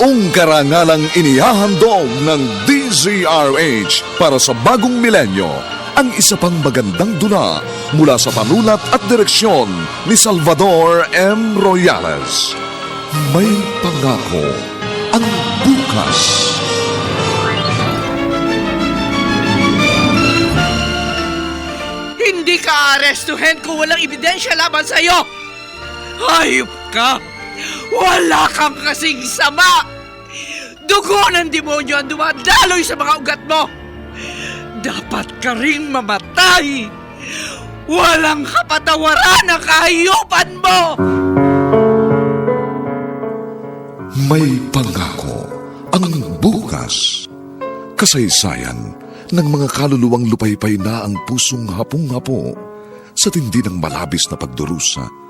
Buong karangalang inihahandog ng DZRH para sa bagong milenyo ang isa pang magandang dula mula sa panulat at direksyon ni Salvador M. Royales. May pangako ang bukas. Hindi ka arestuhin kung walang ebidensya laban sa'yo! Hayop ka! Wala kang kasing sama! Dugo ng demonyo ang dumadaloy sa mga ugat mo! Dapat ka ring mamatay! Walang kapatawaran ang kahiyupan mo! May pangako ang bukas. Kasaysayan ng mga kaluluwang lupaypay na ang pusong hapong-hapo sa tindi ng malabis na pagdurusa.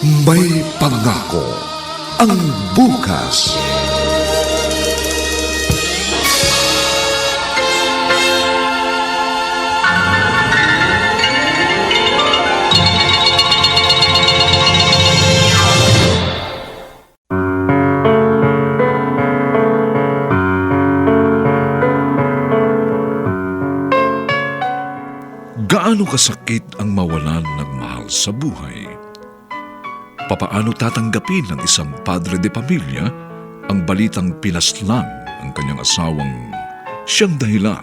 May pangako ang bukas. Gaano kasakit ang mawalan ng mahal sa buhay? Papaano tatanggapin ng isang padre de pamilya ang balitang pinaslang ang kanyang asawang siyang dahilan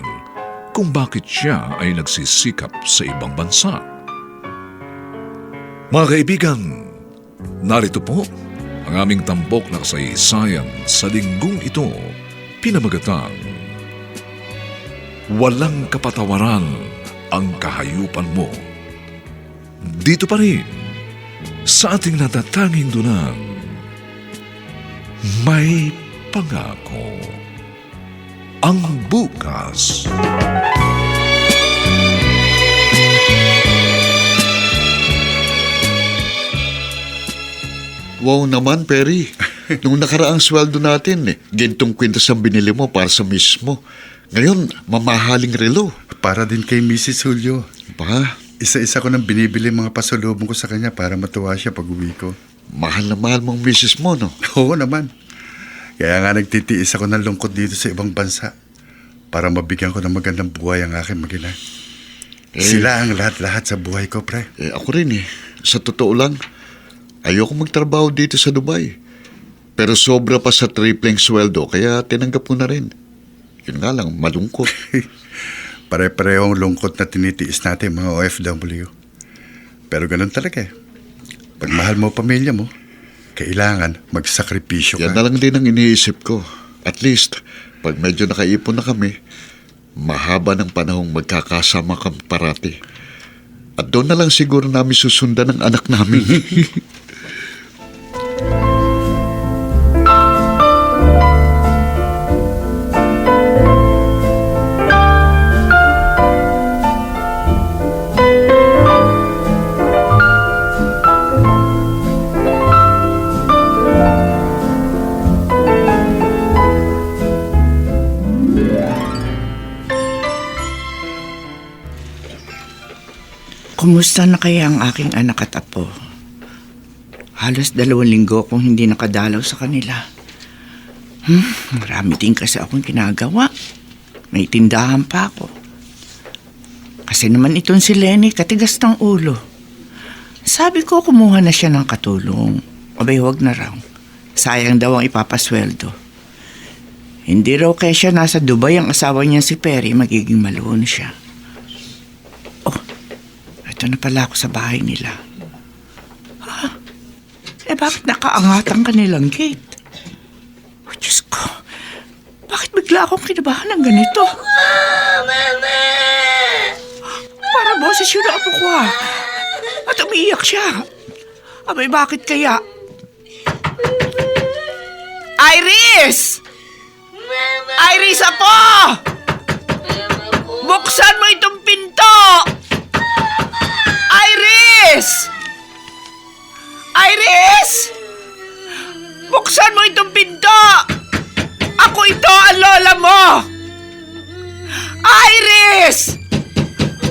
kung bakit siya ay nagsisikap sa ibang bansa? Mga kaibigan, narito po ang aming tampok na kasaysayan sa linggong ito pinamagatang Walang kapatawaran ang kahayupan mo. Dito pa rin, sa ating natatanging dunang, may pangako. Ang bukas. Wow naman, Perry. Nung nakaraang sweldo natin, eh, gintong kwintas ang binili mo para sa mismo. Ngayon, mamahaling relo. Para din kay Mrs. Julio. Ba, Isa-isa ko nang binibili mga pasalubong ko sa kanya para matuwa siya pag uwi ko. mahal na mahal mong misis mo, no? Oo naman. Kaya nga nagtitiis ako ng lungkot dito sa ibang bansa para mabigyan ko ng magandang buhay ang aking magina. Eh. Sila ang lahat-lahat sa buhay ko, pre. Eh, ako rin eh. Sa totoo lang, ayoko magtrabaho dito sa Dubai. Pero sobra pa sa tripleng sweldo, kaya tinanggap ko na rin. Yun nga lang, malungkot. Pare-parehong lungkot na tinitiis natin mga OFW. Pero ganun talaga eh. Pag mahal mo pamilya mo, kailangan magsakripisyo Yan ka. na lang din ang iniisip ko. At least, pag medyo nakaipon na kami, mahaba ng panahong magkakasama kami parati. At doon na lang siguro namin susundan ng anak namin. Kumusta na kaya ang aking anak at apo? Halos dalawang linggo akong hindi nakadalaw sa kanila. Hmm, marami din kasi akong ginagawa. May tindahan pa ako. Kasi naman itong si Lenny, katigas ng ulo. Sabi ko, kumuha na siya ng katulong. Abay, huwag na raw. Sayang daw ang ipapasweldo. Hindi raw kaya siya nasa Dubai ang asawa niya si Perry, magiging maluhon siya. Oh, ito na pala ako sa bahay nila. Ha? Eh bakit nakaangat ang kanilang gate? Oh, Diyos ko. Bakit bigla akong kinabahan ng ganito? Mama! Para boses yun ang ko ah. At umiiyak siya. Abay, bakit kaya? Iris! Mama! Iris, apo! Buksan mo itong pinto! Iris! Iris! Buksan mo itong pinto! Ako ito, ang lola mo! Iris!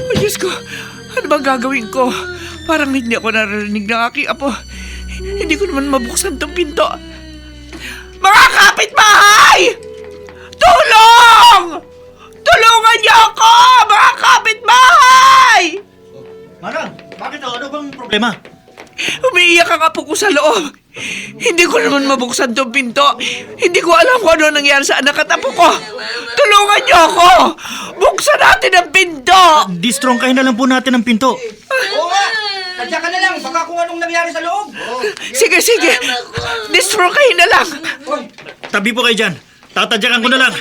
Oh, Diyos ko, ano bang gagawin ko? Parang hindi ako naririnig ng aking apo. Hindi ko naman mabuksan tong pinto. Mga kapitbahay! Tulong! Tulungan niyo ako! Mga kapitbahay! Problema? Umiiyak ang apo ko sa loob. Hindi ko naman mabuksan tong pinto. Hindi ko alam kung ano nangyari sa anak at apo ko. Tulungan niyo ako! Buksan natin ang pinto! Distrong kayo na lang po natin ng pinto. Oo nga! Tadya ka na lang, baka kung anong nangyari sa loob. Sige, sige. Destroy kayo na lang. Tabi po kayo dyan. Tatadyakan ko na lang.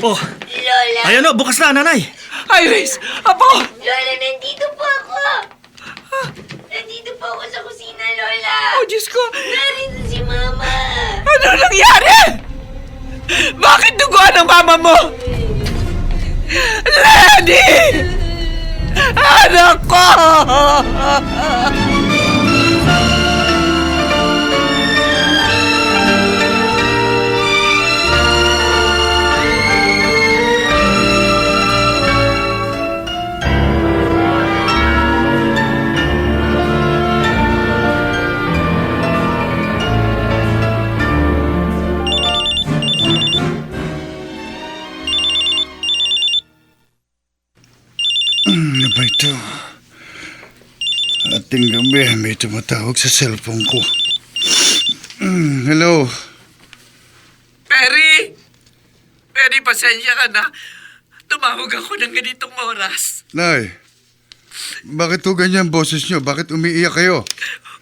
Oh, Lola! ayan o, bukas na, nanay. Iris, apo! Lola, nandito po ako! Nandito po ako sa kusina, Lola! Oh, Diyos ko! Narito si Mama! Ano nangyari? Bakit duguan ang mama mo? Lenny! Anak ko! Ano ba ito? Ating gabi, may tumatawag sa cellphone ko. Mm, hello? Perry! Perry, pasensya ka na. Tumawag ako ng ganitong oras. Nay, bakit to ganyan boses nyo? Bakit umiiyak kayo?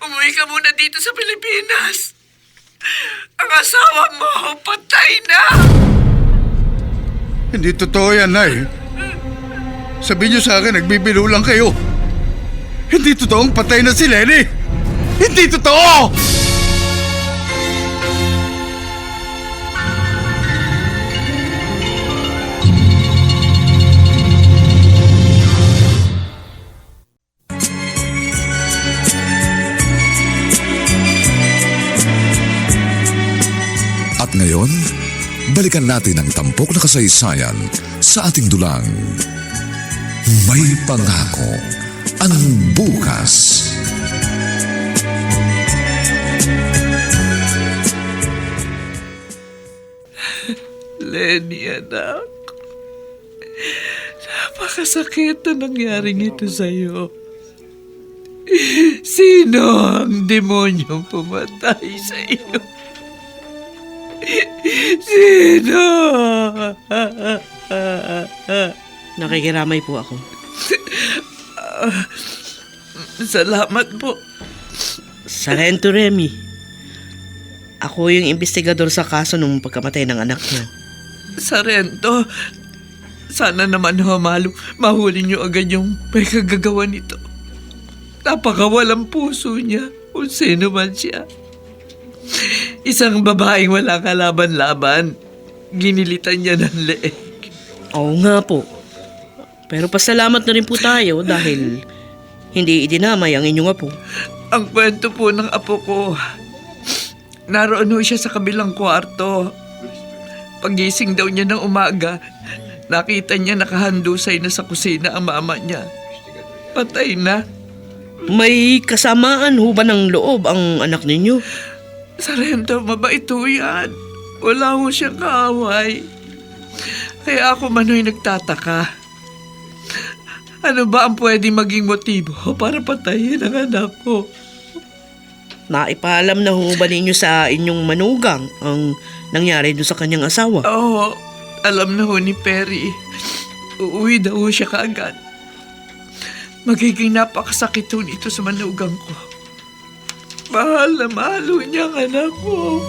Umuwi ka muna dito sa Pilipinas. Ang asawa mo, patay na! Hindi totoo yan, Nay. Sabihin nyo sa akin, nagbibiro lang kayo. Hindi totoong patay na si Lenny. Hindi totoo! At ngayon, balikan natin ang tampok na kasaysayan sa ating dulang. May pangako ang bukas. Lenny, anak. Napakasakit na nangyaring ito sa'yo. Sino ang demonyong pumatay sa iyo? Sino? Nakikiramay po ako. Salamat po. Sargento Remy. Ako yung investigador sa kaso nung pagkamatay ng anak niyo. Sarento, sana naman ho, malo, mahuli niyo agad yung may kagagawa nito. Napakawalang puso niya, kung sino man siya. Isang babaeng walang kalaban-laban, ginilitan niya ng leeg. Oo nga po. Pero pasalamat na rin po tayo dahil hindi idinamay ang inyong apo. Ang kwento po ng apo ko, naroon ho siya sa kabilang kwarto. Pagising daw niya ng umaga, nakita niya nakahandusay na sa kusina ang mama niya. Patay na. May kasamaan ho ba ng loob ang anak ninyo? Sarento, mabait ho yan. Wala ho siyang kaaway. Kaya ako mano'y nagtataka. Ano ba ang pwede maging motibo para patayin ang anak ko? Naipaalam na ho ba ninyo sa inyong manugang ang nangyari doon sa kanyang asawa? Oo, alam na ho ni Perry. Uuwi daw ho siya kaagad. Magiging napakasakit ho nito sa manugang ko. Mahal na mahal ho niya ang anak ko.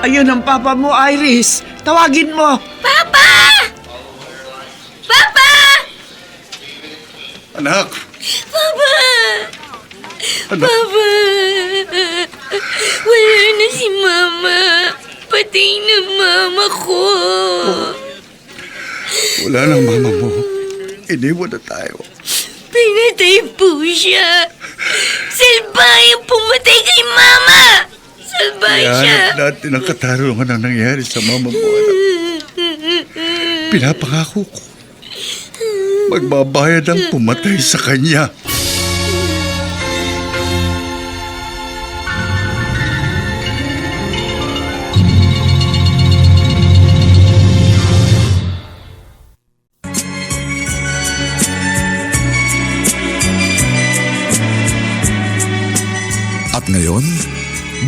Ayun ang papa mo, Iris. Tawagin mo. Papa! Papa! Anak! Papa! Anak! Papa! Wala na si Mama. Patay na Mama ko. Wala nang mama mo. Iniwan na tayo. Pinatay po siya. Salbay ang pumatay kay Mama. Salbay siya. Ihanap natin ang katarungan ng nangyari sa mama mo, anak. Pinapangako ko. Magbabayad ang pumatay sa kanya.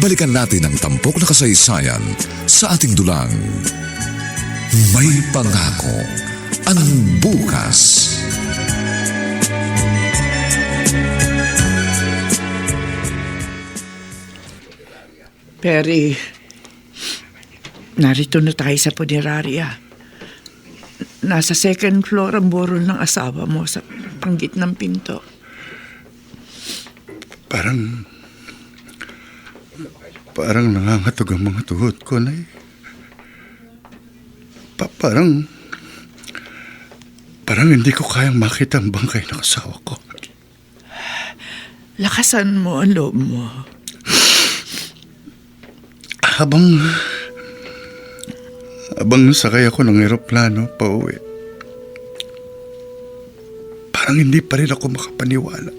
Balikan natin ang tampok na kasaysayan sa ating dulang. May pangako ang bukas. Perry, narito na tayo sa punerarya. Nasa second floor ang burol ng asawa mo sa panggit ng pinto. Parang... Parang nangangatog ang mga tuhod ko, Nay. Pa parang... Parang hindi ko kayang makita ang bangkay ng asawa ko. Lakasan mo ang loob mo. Habang... Habang sakay ako ng eroplano pa uwi, parang hindi pa rin ako makapaniwala.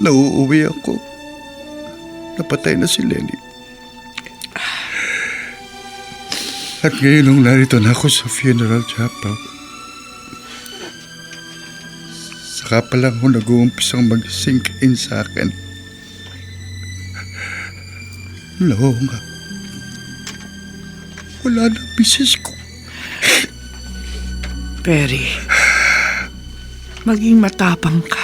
Nauuwi ako. Napatay na si Lenny. At ngayon nung narito na ako sa funeral chapel, saka pa lang ako nag-uumpisang mag-sink in sa akin. Oo nga. Wala na bisis ko. Perry, maging matapang ka.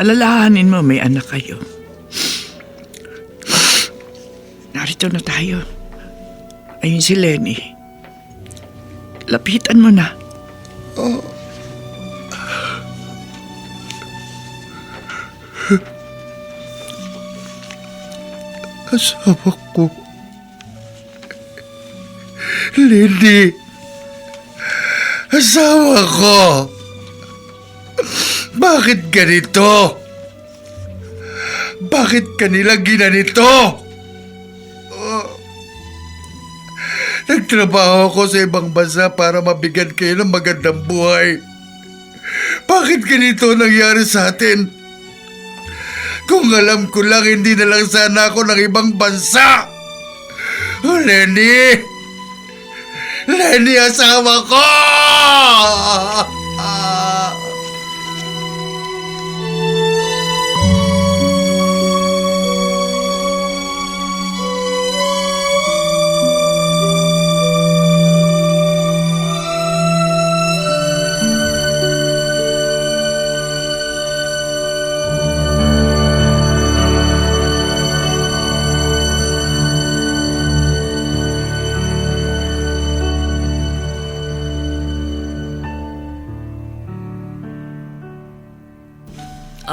Alalahanin mo may anak kayo. Narito na tayo. Ayun si Lenny. Lapitan mo na. Asawa ko. Lindy. Asawa ko. Bakit ganito? Bakit kanila ginanito? Oh. Nagtrabaho ako sa ibang bansa para mabigyan kayo ng magandang buhay. Bakit ganito ang nangyari sa atin? Kung alam ko lang, hindi na lang sana ako ng ibang bansa. Oh, Lenny! Lenny, asawa ko!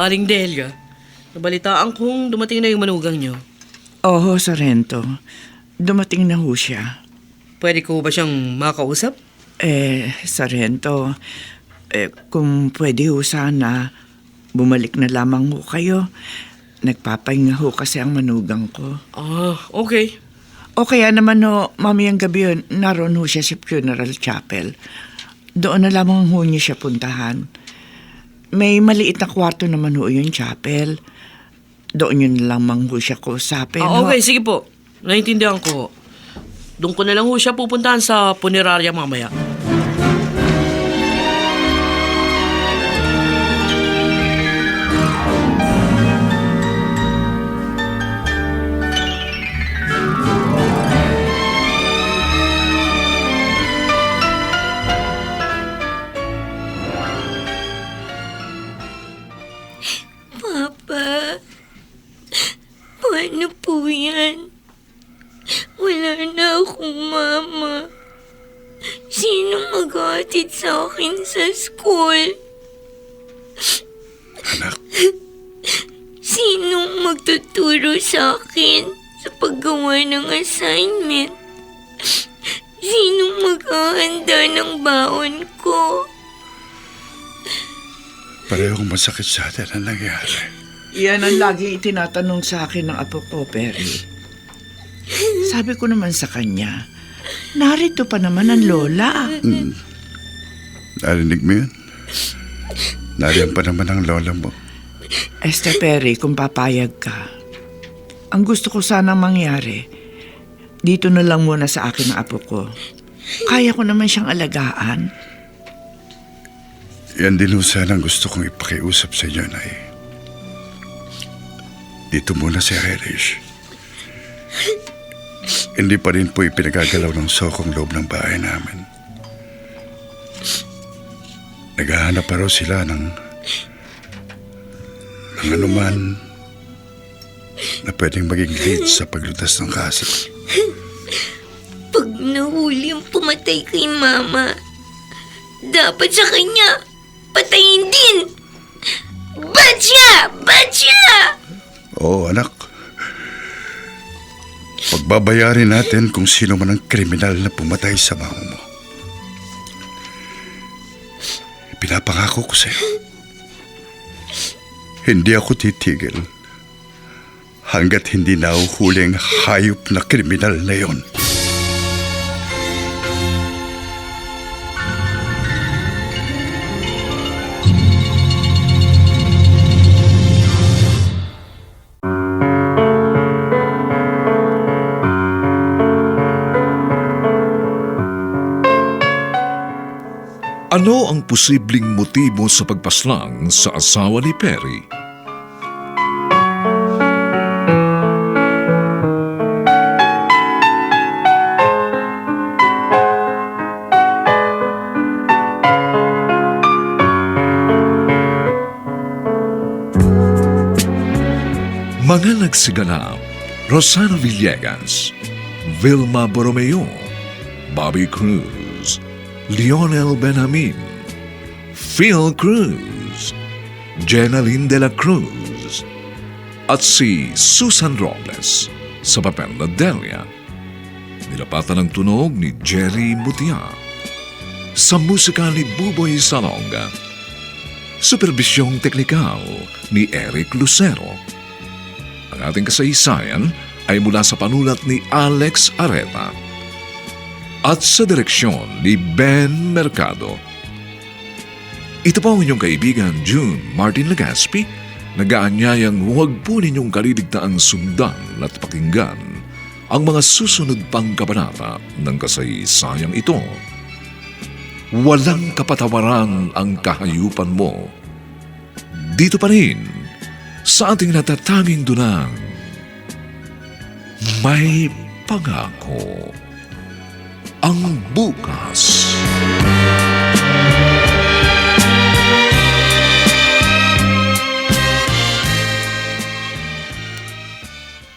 Aling Delia, nabalitaan kong dumating na yung manugang nyo. Oo, Sorrento. Dumating na ho siya. Pwede ko ba siyang makausap? Eh, Sarento, eh, kung pwede ho sana, bumalik na lamang ho kayo. Nagpapahinga ho kasi ang manugang ko. Ah, okay. O kaya naman ho, mamayang gabi yun, naroon ho siya sa funeral chapel. Doon na lamang ho niya siya puntahan. May maliit na kwarto naman ho yung chapel. Doon yun lamang ho siya kusapin. Ah, ho. okay, sige po. Naintindihan ko. Doon ko na lang ho siya pupuntahan sa punerarya mamaya. Paano po yan? Wala na akong mama. Sino mag-aatid sa akin sa school? Anak, Sino magtuturo sa akin sa paggawa ng assignment? Sino maghahanda ng baon ko? parehong masakit sa atin ang nangyari. Yan ang lagi itinatanong sa akin ng apo ko, Perry. Sabi ko naman sa kanya, narito pa naman ang lola. Narinig mo yun? Nariyan pa naman ang lola mo. Este Perry, kung papayag ka, ang gusto ko sanang mangyari, dito na lang muna sa akin ang apo ko. Kaya ko naman siyang alagaan. Yan din ho sana ang gusto kong ipakiusap sa inyo, Nay. Dito muna si Irish. Hindi pa rin po ipinagagalaw ng sokong loob ng bahay namin. Naghahanap pa raw sila ng ng anuman na pwedeng maging lead sa paglutas ng kaso. Pag nahuli ang pumatay kay mama, dapat sa kanya, patayin din! Batya! Batya! Oo, anak. Pagbabayarin natin kung sino man ang kriminal na pumatay sa mama mo. Pinapangako ko sa'yo. Hindi ako titigil hanggat hindi nahuhuli ang hayop na kriminal na yon. Ano ang posibleng motibo sa pagpaslang sa asawa ni Perry? Mga nagsiganap, Rosana Villegas, Vilma Borromeo, Bobby Cruz, Lionel Benjamin, Phil Cruz, Jenaline de la Cruz, at si Susan Robles sa papel na Delia. Nilapatan ng tunog ni Jerry Mutia. Sa musika ni Buboy Salonga. Superbisyong teknikal ni Eric Lucero. Ang ating kasaysayan ay mula sa panulat ni Alex Areta at sa direksyon ni Ben Mercado. Ito po ang inyong kaibigan June Martin Legaspi, nagaanyayang huwag po ninyong kaliligtaan sundan at pakinggan ang mga susunod pang kabanata ng kasaysayang ito. Walang kapatawaran ang kahayupan mo. Dito pa rin, sa ating natatanging dunang, may pangako ang bukas.